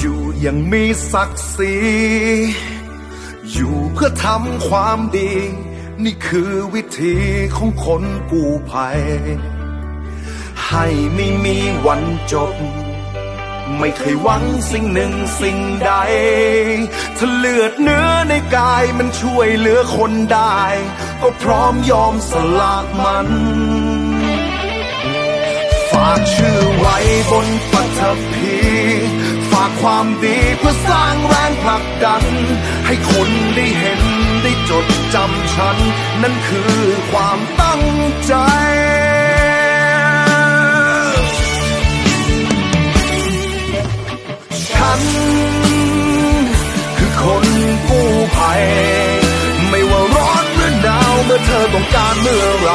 อยังมีศักดิ์ศรี อยู่เพื่อทำความดี นี่คือวิธีของคนกู้ภัย ให้ไม่มีวันจบ ไม่เคยหวังสิ่งหนึ่งสิ่งใด ถ้าเลือดเนื้อในกายมันช่วยเหลือคนได้ ก็พร้อมยอมสละมัน ฝากชื่อไว้บนปัทภีฝา ความดีเพื่อสร้างแรงผลักดัน ให้คนได้เห็นได้จดจำฉัน นั่นคือความตั้งใจฉันคือคนกู้ภัย ไม่ว่าร้อนหรือหนาวเมื่อเธอต้องการเมื่อไร